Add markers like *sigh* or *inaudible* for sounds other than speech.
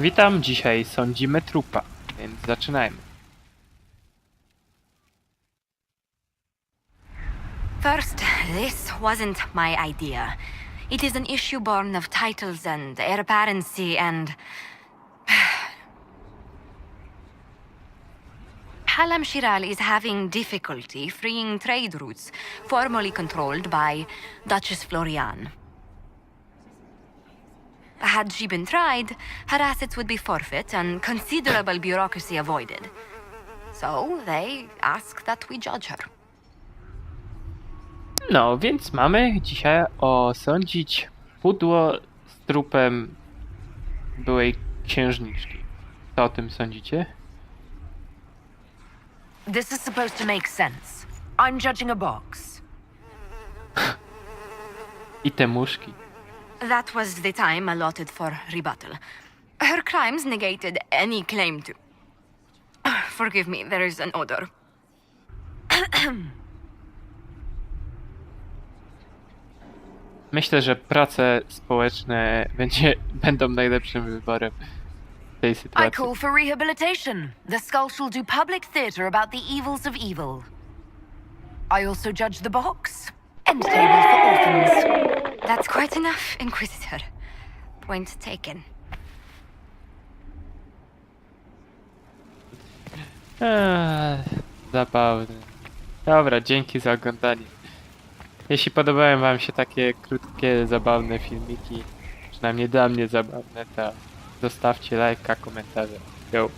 Witam, dzisiaj sądzimy trupa, więc zaczynajmy. First, this wasn't my idea. It is an issue born of titles and heir apparency and. *sighs* Halam Shiral is having difficulty freeing trade routes formerly controlled by Duchess Florian. Had she been tried, her assets would be forfeit and considerable bureaucracy avoided. So they ask that we judge her. No, więc mamy dzisiaj osądzić pudło z trupem byłej księżniczki. Co o tym sądzicie? This is supposed to make sense. I'm judging a box. I te muszki. That was the time allotted for rebuttal. Her crimes negated any claim to. *clears throat* Forgive me, there is an odor. *clears throat* Myślę, że prace społeczne będzie, *laughs* będą najlepszym wyborem w tej I sytuacji. call for rehabilitation. The skull shall do public theatre about the evils of evil. I also judge the box. End table for orphans. That's quite enough, Inquisitor. Point taken. Eee, zabawne. Dobra, dzięki za oglądanie. Jeśli podobają wam się takie krótkie, zabawne filmiki, przynajmniej dla mnie zabawne, to zostawcie lajka, komentarze. Yo.